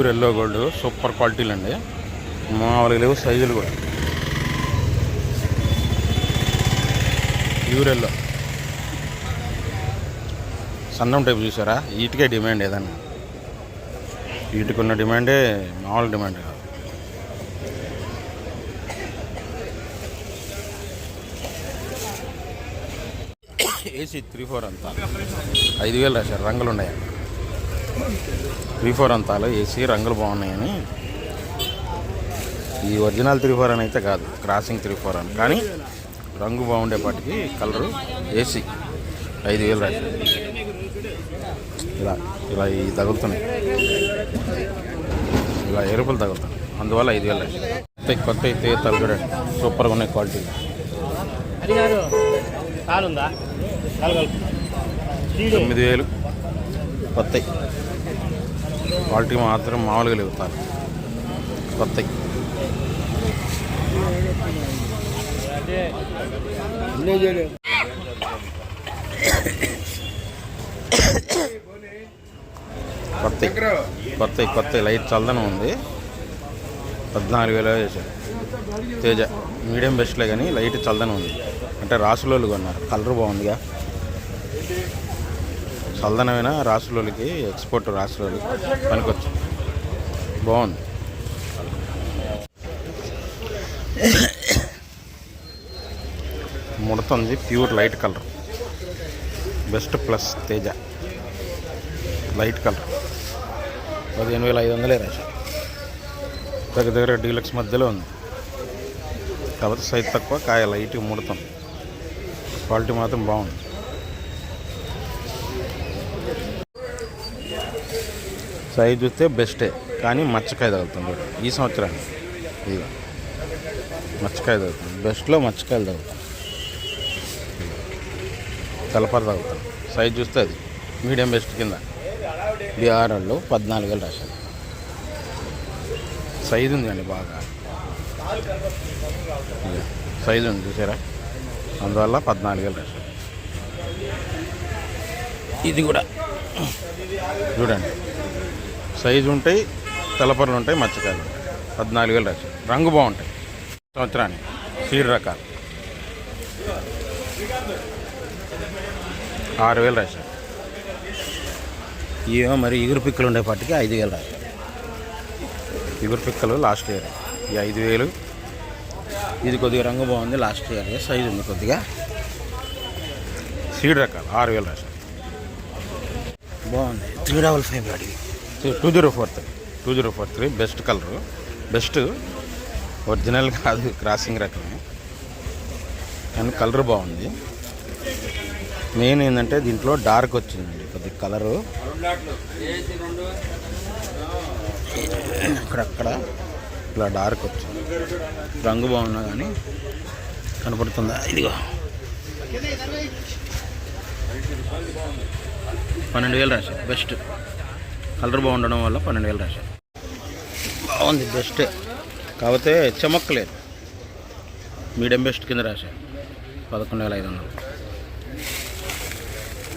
Pure yellow gold super క్వాలిటీలు అండి మామూలుగా లేవు సైజులు కూడా. Pure yellow. సన్నం టైప్ చూసారా? వీటికే డిమాండ్ ఏదన్నా? వీటికి ఉన్న డిమాండే మామూలు డిమాండ్ కాదు. ఏసీ త్రీ ఫోర్ అంతా. ఐదు వేలు రాశారు రంగులు ఉన్నాయా త్రీ ఫోర్ అంతాలు ఏసీ రంగులు బాగున్నాయని. ఈ ఒరిజినల్ త్రీ ఫోర్ అని అయితే కాదు క్రాసింగ్ త్రీ ఫోర్ అని. కానీ రంగు బాగుండేపాటికి కలరు ఏసీ ఐదు వేలు రాశారు. ఇలా ఇలా ఈ తగులుతున్నాయి. ఇలా ఎరుపులు తగులుతున్నాయి. అందువల్ల ఐదు వేలు కొత్త కొత్త అయితే తలగడండి సూపర్గా ఉన్నాయి క్వాలిటీ. తొమ్మిది వేలు. కొత్త. క్వాలిటీ మాత్రం మామూలుగా లేవుతారు కొత్త కొత్త కొత్త కొత్త లైట్ చల్దనం ఉంది. పద్నాలుగు వేల చేశారు తేజ మీడియం బెస్ట్లే కానీ లైట్ చల్దనం ఉంది. అంటే రాసులోళ్ళు కొన్నారు. కలర్ బాగుందిగా. చల్లదనమైన రాసులకి ఎక్స్పోర్ట్ రాసులకి పనికొచ్చు బాగుంది. ముడుతుంది pure light colour. Best plus Teja. Light colour. పదిహేను వేల ఐదు వందలే రాశారు దగ్గర దగ్గర డీలక్స్ మధ్యలో ఉంది. కాకపోతే సైజ్ తక్కువ కాయ లైట్ ముడుతుంది. క్వాలిటీ మాత్రం బాగుంది. సైజ్ చూస్తే బెస్టే. కానీ మచ్చకాయ తగులుతుంది. ఈ సంవత్సరానికి ఇది మచ్చకాయ తగులుతుంది బెస్ట్లో మచ్చకాయలు తగులుతాయి కలపర తగులుతాం. సైజ్ చూస్తే అది. మీడియం బెస్ట్ కింద. బీఆర్ వాళ్ళు పద్నాలుగు వేలు రాశారు. సైజు ఉందండి బాగా. సైజు ఉంది చూసారా? అందువల్ల పద్నాలుగు వేలు రాశారు. ఇది కూడా. చూడండి. సైజు ఉంటాయి తెల్లపరలు ఉంటాయి మచ్చకాయలు ఉంటాయి. పద్నాలుగు వేలు రాశారు. రంగు బాగుంటాయి. సంవత్సరానికి సీడ్ రకాలు. ఆరు వేలు రాశారు. ఇవేమో మరి ఇగురు పిక్కలు ఉండేపాటికి ఐదు వేలు రాశారు. ఇగురు పిక్కలు లాస్ట్ ఇయర్. ఈ ఐదు వేలు. ఇది కొద్దిగా రంగు బాగుంది లాస్ట్ ఇయర్. సైజు ఉంది కొద్దిగా. సీడ్ రకాలు. ఆరు వేలు రాశారు. బాగుంది. త్రీ డబల్ ఫైవ్ అడిగి. Two zero four three. Two zero four three best colour. Best original కాదు క్రాసింగ్ రకమే. కానీ కలర్ బాగుంది. మెయిన్ ఏంటంటే దీంట్లో డార్క్ వచ్చిందండి కొద్ది కలరు. అక్కడక్కడ ఇలా డార్క్ వచ్చింది. రంగు బాగున్నా కానీ కనపడుతుందా? ఇదిగో. పన్నెండు వేలు రాశారు. బెస్ట్. కలర్ బాగుండడం వల్ల పన్నెండు వేలు రాశారు. బాగుంది బెస్టే కాకపోతే చెమక్కలేదు. మీడియం బెస్ట్ కింద రాశారు. పదకొండు వేల ఐదు వందలు.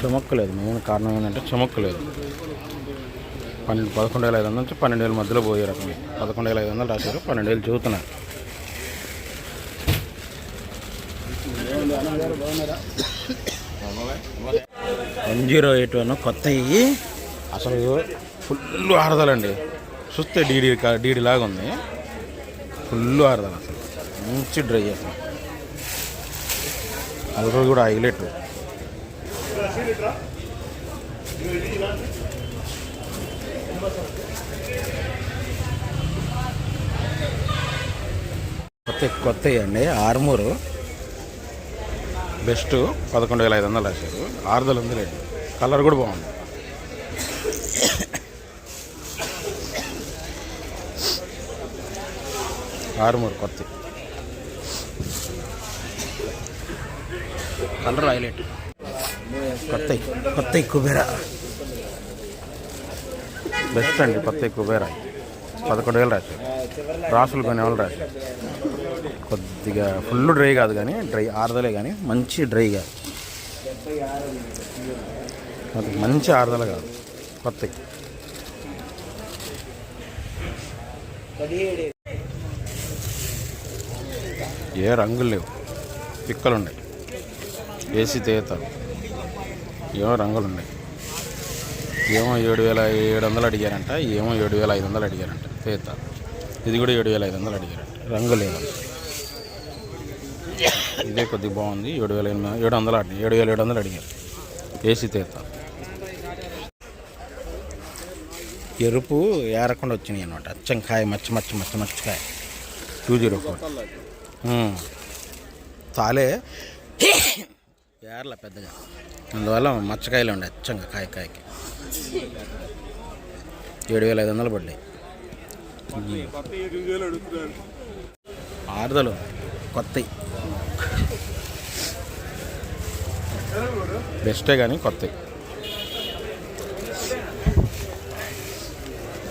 చెమక్కలేదు. మెయిన్ కారణం ఏంటంటే చెమక్కలేదు. పన్నెండు పదకొండు వేల ఐదు వందల నుంచి పన్నెండు వేల మధ్యలో పోయే రకం పదకొండు వేల ఐదు వందలు రాశారు పన్నెండు వేలు చూస్తున్నారు వన్ జీరో ఎయిట్ వన్ కొత్తవి అసలు ఫుల్ ఆరదలండి. చూస్తే డీడీ కా- డీడీ లాగా ఉంది. ఫుల్ ఆరదలు అసలు. మంచి డ్రై అసలు. కలర్ కూడా హైలైట్ కొత్త కొత్త అండి. ఆర్మూరు. బెస్ట్ పదకొండు వేల ఐదు వందలు రాశారు. ఆరుదలు ఉంది కలర్ కూడా బాగుంది. ఆరుమూరు కొత్త. Colour highlight. కొత్త కొత్త కుబేరా. బెస్ట్ అండి కొత్త కుబేరా. పదకొండు వేలు రాశారు. రాసులు కొన్ని వాళ్ళు రాశారు. కొద్దిగా ఫుల్ డ్రై కాదు కానీ డ్రై ఆరుదలే కానీ మంచి డ్రై కాదు అది మంచి ఆరుదల కాదు. కొత్త. ఏ రంగులు లేవు. పిక్కలు ఉన్నాయి ఏసీ తీత ఏమో రంగులు ఉన్నాయి ఏమో ఏడు వేల ఏడు వందలు అడిగారంట ఏమో ఏడు వేల ఐదు వందలు అడిగారంట తీత ఇది కూడా ఏడు వేల ఐదు వందలు అడిగారంట. రంగు లేదంట ఇదే కొద్దిగా బాగుంది. ఏడు వేల ఎనిమిది ఏడు వందలు అడిగి ఏడు వేల ఏడు వందలు అడిగారు. ఏసీ తీత ఎరుపు ఏరకుండా వచ్చినాయి అనమాట అచ్చంకాయ మచ్చ మచ్చ మచ్చ మచ్చకాయ టూ జీరో ఫోర్. తాలే ఏర్ల పెద్దగా. అందువల్ల మచ్చకాయలు ఉండే అచ్చంగా కాయ కాయకి. ఏడు వేల ఐదు వందలు పడ్డాయి ఆరుదలు కొత్తవి బెస్టే కానీ కొత్తవి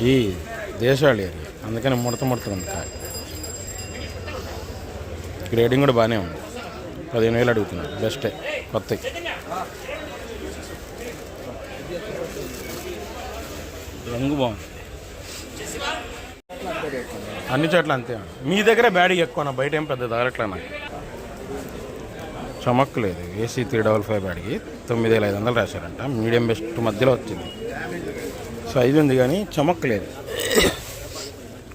ఈ దేశాలు అందుకని ముడత ముడత ఉంది కాయ. గ్రేడింగ్ కూడా బాగానే ఉంది. పదిహేను వేలు అడుగుతున్నారు బెస్టే కొత్త రంగు బాగుంది. అన్ని చోట్ల అంతే. మీ దగ్గర బ్యాడీ ఎక్కువ బయట ఏం పెద్ద తగలట్లే నాకు? చమక్ లేదు. ఏసీ త్రీ డబల్ ఫైవ్ బ్యాడ్కి తొమ్మిది వేల ఐదు వందలు రాశారంట. మీడియం బెస్ట్ మధ్యలో వచ్చింది. సైజు ఉంది కానీ చమక్ లేదు.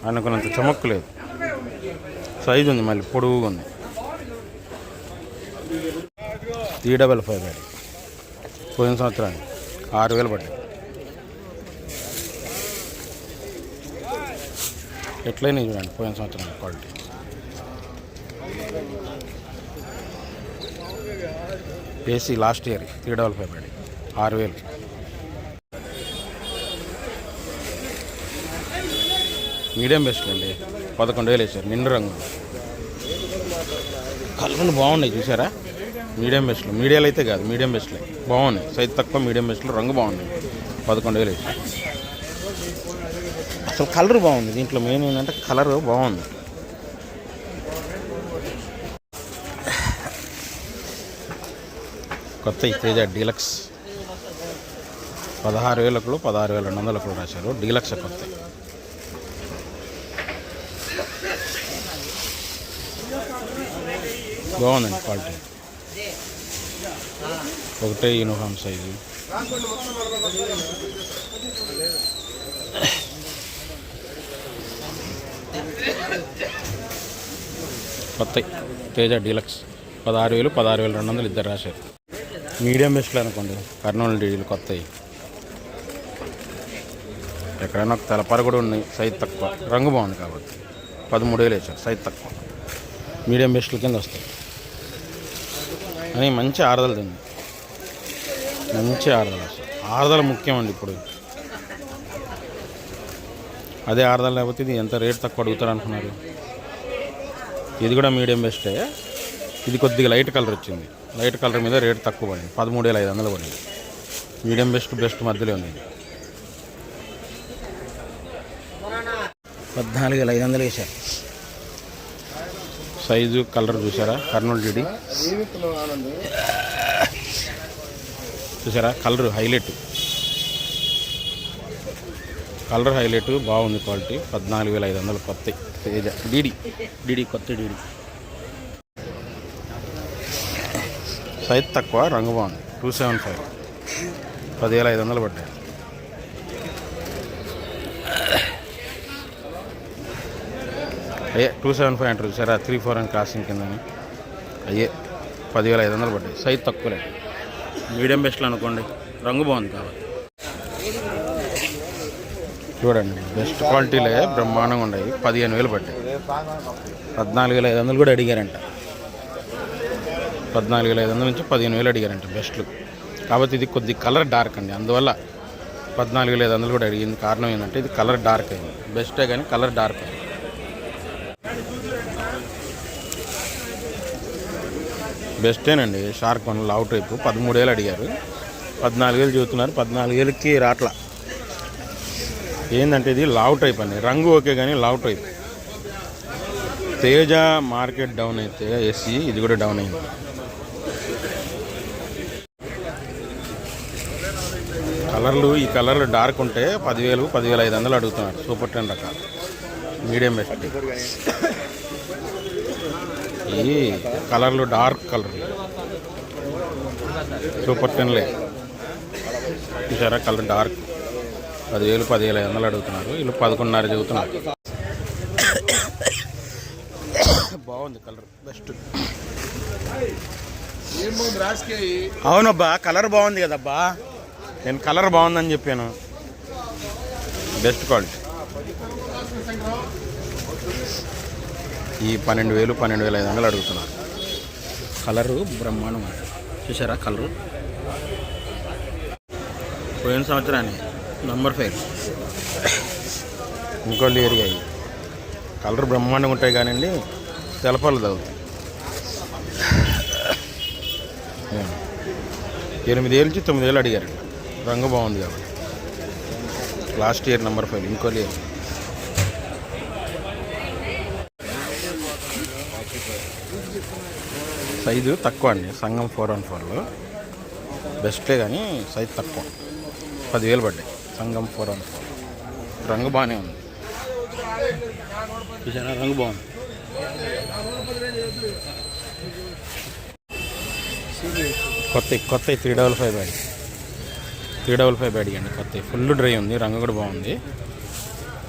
అనుకున్నంత చమక్ లేదు. సైజు ఉంది మళ్ళీ పొడుగుగా ఉంది. త్రీ డబల్ ఫైవ్ బ్యాడ్ పోయిన సంవత్సరానికి ఆరు వేలు పడ్డాయి. ఎట్లయినా చూడండి పోయిన సంవత్సరం quality. AC last year three double five bad ఆరు వేలు. మీడియం బెస్ట్ అండి. పదకొండు వేలు వేసారు నిండు రంగు. కలర్లు బాగున్నాయి చూసారా మీడియం బెస్ట్లు మీడియాలు అయితే కాదు మీడియం బెస్ట్లే. బాగున్నాయి సైజ్ తక్కువ మీడియం బెస్ట్లు రంగు బాగున్నాయి. పదకొండు వేలు వేసారు అసలు కలర్ బాగుంది దీంట్లో మెయిన్ ఏంటంటే కలర్ బాగుంది. కొత్త ఈ తేజ డీలక్స్. పదహారు వేలకు పదహారు వేల రెండు వందలకు రాశారు. డీలక్స్ కొత్త. బాగుందండి క్వాలిటీ. ఒకటే యూనిఫామ్ సైజు. కొత్త తేజ డీలక్స్. పదహారు వేలు పదహారు వేలు రెండు వందలు ఇద్దరు రాశారు. మీడియం బెస్ట్లు అనుకోండి కర్నూలు డీడీలు కొత్తవి ఎక్కడైనా ఒక తలపర కూడా ఉన్నాయి సైజ్ తక్కువ. రంగు బాగుంది కాబట్టి. పదమూడు వేలు వేసారు సైజ్ తక్కువ. మీడియం బెస్ట్ల కింద వస్తాయి. అని మంచి ఆరుదల తింది మంచి ఆరుదల అసలు. ఆరుదల ముఖ్యం అండి ఇప్పుడు. అదే ఆరుదల లేకపోతే ఇది ఎంత రేట్ తక్కువ అడుగుతారు అనుకున్నారు ఇది కూడా మీడియం బెస్టే. ఇది కొద్దిగా లైట్ కలర్ వచ్చింది. లైట్ కలర్ మీద రేట్ తక్కువ పడింది. పదమూడు వేల ఐదు వందలు పడింది. మీడియం బెస్ట్ బెస్ట్ మధ్యలో ఉంది. పద్నాలుగు వేల ఐదు వందలు వేశారు. సైజు కలర్ చూసారా? కర్నూలు డిడి చూసారా? Colour highlight. కలర్ హైలైట్ బాగుంది క్వాలిటీ. పద్నాలుగు వేల ఐదు వందలు కొత్త. తేజ. డిడి. డీడీ కొత్త డీడీ. సైజ్ తక్కువ రంగు బాగుంది. Two seven five. పదివేల ఐదు వందలు పడ్డాయి. అయ్యే. టూ సెవెన్ ఫైవ్ అంటారు సరే త్రీ ఫోర్ అని క్రాసింగ్ కిందని. అయ్యే. పదివేల ఐదు వందలు పడ్డాయి. సైజ్ తక్కువలే. మీడియం బెస్ట్లో అనుకోండి. రంగు బాగుంది కాబట్టి. చూడండి బెస్ట్ క్వాలిటీలే బ్రహ్మాండంగా ఉన్నాయి. పదిహేను వేలు పడ్డాయి. పద్నాలుగు వేల ఐదు వందలు కూడా అడిగారంట. పద్నాలుగు వేల ఐదు వందల నుంచి పదిహేను వేలు అడిగారంట బెస్ట్లు. కాబట్టి ఇది కొద్ది కలర్ డార్క్ అండి. అందువల్ల పద్నాలుగు వేల ఐదు వందలు కూడా అడిగింది. కారణం ఏంటంటే ఇది కలర్ డార్క్ అయింది. బెస్టే కానీ కలర్ డార్క్ అయింది. బెస్టేనండి. షార్క్ వన్ లావ్ టైప్ పదమూడు అడిగారు. పద్నాలుగు వేలు చూస్తున్నారు పద్నాలుగు వేలకి రాట్ల. ఏంటంటే ఇది? లావ్ టైప్ అండి. రంగు ఓకే కానీ లావ్ టైప్ తేజ మార్కెట్ డౌన్ అయితే ఎస్సీ ఇది కూడా డౌన్ అయింది. కలర్లు ఈ కలర్లు డార్క్ ఉంటే పదివేలు పదివేల ఐదు వందలు అడుగుతున్నారు. సూపర్ టెన్ రకాలు మీడియం బెస్ట్. ఈ కలర్లు డార్క్ కలర్. సూపర్ టెన్లే చూసారా కలర్ డార్క్. పదివేలు పదివేల ఐదు వందలు అడుగుతున్నారు. వీళ్ళు పదకొండున్నర చదువుతున్నారు బాగుంది కలర్ బెస్ట్. అవునబ్బా కలర్ బాగుంది కదబ్బా. నేను కలర్ బాగుందని చెప్పాను. Best quality. ఈ పన్నెండు వేలు పన్నెండు వేల ఐదు వందలు అడుగుతున్నారు. కలరు బ్రహ్మాండం చూసారా కలరు? పోయిన సంవత్సరాన్ని నంబర్ ఫైవ్. ఇంకోళ్ళు ఏరియా కలర్ బ్రహ్మాండంగా ఉంటాయి కానివ్వండి తెలపాలి తగ్గుతాయి ఎనిమిది ఏళ్ళ నుంచి తొమ్మిది ఏళ్ళు అడిగారు. రంగు బాగుంది కాబట్టి. లాస్ట్ ఇయర్ నెంబర్ ఫైవ్ ఇంకో సైజు తక్కువ అండి. సంగం ఫోర్ వన్ ఫోర్లో బెస్టే కానీ సైజ్ తక్కువ. పదివేలు పడ్డాయి. సంగం ఫోర్ వన్ ఫోర్ రంగు బాగానే ఉంది. చూసారా? రంగు బాగుంది. కొత్త కొత్త three double five bad three double five bad అండి కొత్త. ఫుల్ డ్రై ఉంది. రంగు కూడా బాగుంది.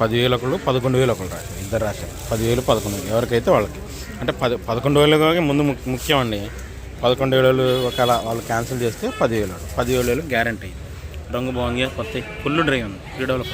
పదివేలు ఒకళ్ళు పదకొండు వేలు ఒకళ్ళు రాశారు. ఇద్దరు రాశారు. పదివేలు పదకొండు వేలు. ఎవరికైతే వాళ్ళకి. అంటే పది పదకొండు వేలు ముందు ముఖ్యం అండి పదకొండు వేలు ఒకవేళ వాళ్ళు క్యాన్సిల్ చేస్తే పదివేలు. పదివేలు గ్యారంటీ. రంగు బాగుంది కొత్త. ఫుల్ డ్రై ఉంది. Three develop